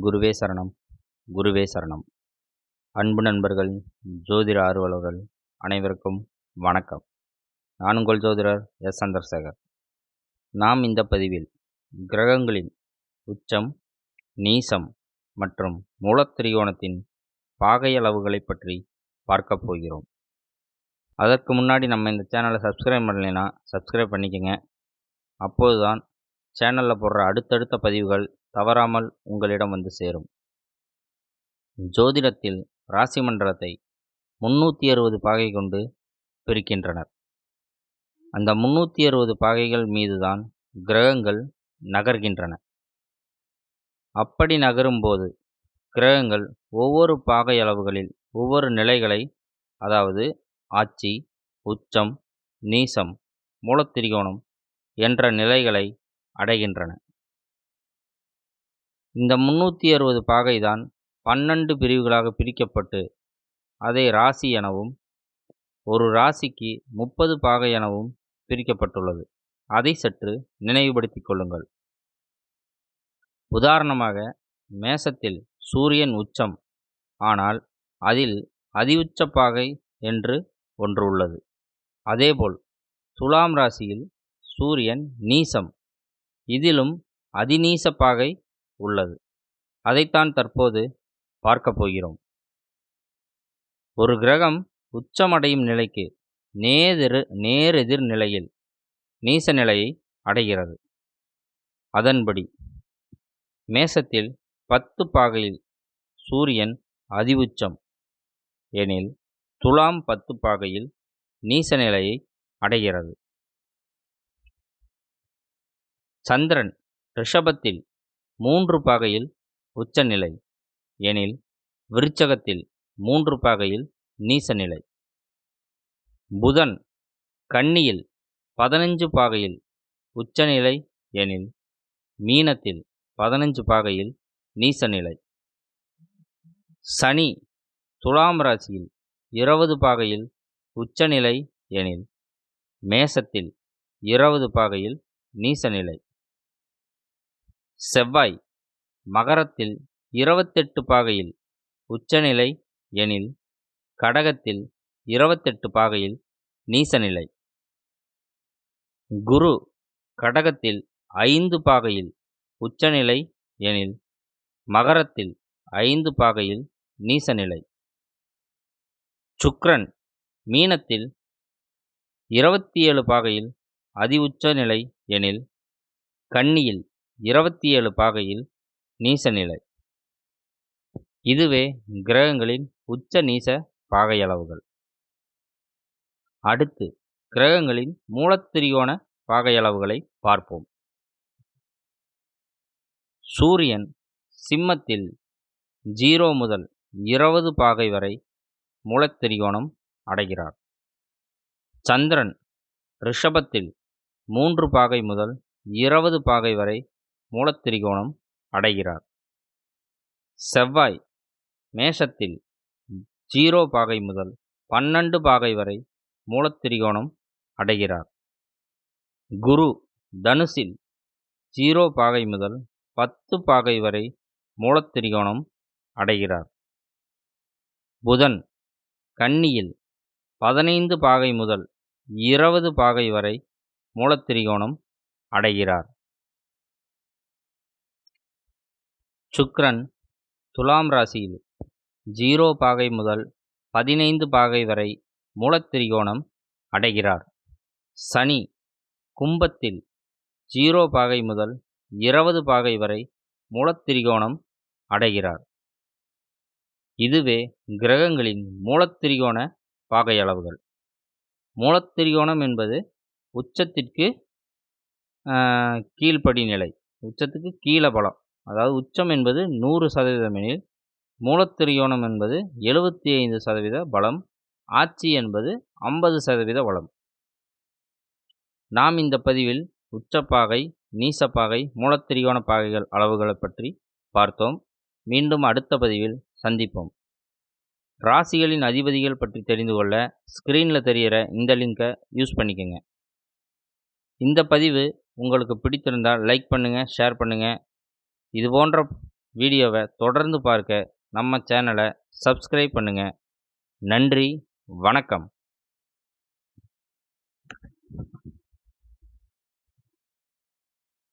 குருவே சரணம் குருவே சரணம். அன்பு நண்பர்கள் ஜோதிட ஆர்வலர்கள் அனைவருக்கும் வணக்கம். நான் உங்கள் ஜோதிடர் எஸ். சந்திரசேகர். நாம் இந்த பதிவில் கிரகங்களின் உச்சம் நீசம் மற்றும் மூலத்திரிகோணத்தின் பாகையளவுகளை பற்றி பார்க்க போகிறோம். அதற்கு முன்னாடி நம்ம இந்த சேனலை சப்ஸ்கிரைப் பண்ணலைன்னா சப்ஸ்கிரைப் பண்ணிக்கங்க. அப்போது தான் சேனலில் போடுற அடுத்தடுத்த பதிவுகள் தவறாமல் உங்களிடம் வந்து சேரும். ஜோதிடத்தில் ராசி மண்டலத்தை முன்னூற்றி அறுபது பாகை கொண்டு பிரிக்கின்றனர். அந்த முன்னூற்றி அறுபது பாகைகள் மீதுதான் கிரகங்கள் நகர்கின்றன. அப்படி நகரும்போது கிரகங்கள் ஒவ்வொரு பாகை அளவுகளில் ஒவ்வொரு நிலைகளை அதாவது ஆட்சி உச்சம் நீசம் மூலத்திரிகோணம் என்ற நிலைகளை அடைகின்றன. இந்த முன்னூற்றி அறுபது பாகைதான் பன்னெண்டு பிரிவுகளாக பிரிக்கப்பட்டு அதை ராசி எனவும் ஒரு ராசிக்கு முப்பது பாகை எனவும் பிரிக்கப்பட்டுள்ளது. அதை சற்று நினைவுபடுத்திக் கொள்ளுங்கள். உதாரணமாக மேசத்தில் சூரியன் உச்சம் ஆனால் அதில் அதிஉச்ச பாகை என்று ஒன்று உள்ளது. அதேபோல் துலாம் ராசியில் சூரியன் நீசம் இதிலும் அதிநீச பாகை உள்ளது. அதைத்தான் தற்போது பார்க்க போகிறோம். ஒரு கிரகம் உச்சமடையும் நிலைக்கு நேரெதிர் நேரெதிர் நிலையில் நீச நிலையை அடைகிறது. அதன்படி மேசத்தில் பத்து பாகையில் சூரியன் அதிவுச்சம் எனில் துலாம் பத்து பாகையில் நீச நிலையை அடைகிறது. சந்திரன் ரிஷபத்தில் மூன்று பாகையில் உச்சநிலை எனில் விருச்சகத்தில் மூன்று பாகையில் நீசநிலை. புதன் கன்னியில் பதினஞ்சு பாகையில் உச்சநிலை எனில் மீனத்தில் பதினஞ்சு பாகையில் நீசநிலை. சனி துலாம் ராசியில் இருபது பாகையில் உச்சநிலை எனில் மேசத்தில் இருபது பாகையில் நீசநிலை. செவ்வாய் மகரத்தில் இருபத்தெட்டு பாகையில். உச்சநிலை எனில் கடகத்தில் இருபத்தெட்டு பாகையில் நீசநிலை. குரு கடகத்தில் ஐந்து பாகையில் உச்சநிலை எனில் மகரத்தில் ஐந்து பாகையில் நீசநிலை. சுக்ரன் மீனத்தில் இருபத்தி ஏழு பாகையில் அதி உச்சநிலை எனில் கன்னியில் இருபத்தி ஏழு பாகையில் நீச நிலை. இதுவே கிரகங்களின் உச்ச நீச பாகையளவுகள். அடுத்து கிரகங்களின் மூலத்திரியோண பாகையளவுகளை பார்ப்போம். சூரியன் சிம்மத்தில் ஜீரோ முதல் இருபது பாகை வரை மூலத்திரிகோணம் அடைகிறார். சந்திரன் ரிஷபத்தில் மூன்று பாகை முதல் இருபது பாகை வரை மூலத்திரிகோணம் அடைகிறார். செவ்வாய் மேஷத்தில் ஜீரோ பாகை முதல் பன்னெண்டு பாகை வரை மூலத்திரிகோணம் அடைகிறார். குரு தனுசில் ஜீரோ பாகை முதல் பத்து பாகை வரை மூலத்திரிகோணம் அடைகிறார். புதன் கன்னியில் பதினைந்து பாகை முதல் இருபது பாகை வரை மூலத்திரிகோணம் அடைகிறார். சுக்ரன் துலாம் ராசியில் ஜீரோ பாகை முதல் பதினைந்து பாகை வரை மூலத்திரிகோணம் அடைகிறார். சனி கும்பத்தில் ஜீரோ பாகை முதல் இருபது பாகை வரை மூலத்திரிகோணம் அடைகிறார். இதுவே கிரகங்களின் மூலத்திரிகோண பாகையளவுகள். மூலத்திரிகோணம் என்பது உச்சத்திற்கு கீழ்ப்படி நிலை உச்சத்துக்கு கீழே பலம். அதாவது உச்சம் என்பது நூறு சதவீதம் எனில் மூலத்திரியோணம் என்பது எழுபத்தி ஐந்து சதவீத பலம் ஆட்சி என்பது ஐம்பது சதவீத வளம். நாம் இந்த பதிவில் உச்சப்பாகை நீசப்பாகை மூலத்திரியோண பாகைகள் அளவுகளை பற்றி பார்த்தோம். மீண்டும் அடுத்த பதிவில் சந்திப்போம். ராசிகளின் அதிபதிகள் பற்றி தெரிந்து கொள்ள ஸ்க்ரீனில் தெரிகிற இந்த லிங்கை யூஸ் பண்ணிக்கோங்க. இந்த பதிவு உங்களுக்கு பிடித்திருந்தால் லைக் பண்ணுங்கள் ஷேர் பண்ணுங்கள் இது போன்ற வீடியோவை தொடர்ந்து பார்க்க நம்ம சேனலை சப்ஸ்கிரைப் பண்ணுங்கள் நன்றி வணக்கம்.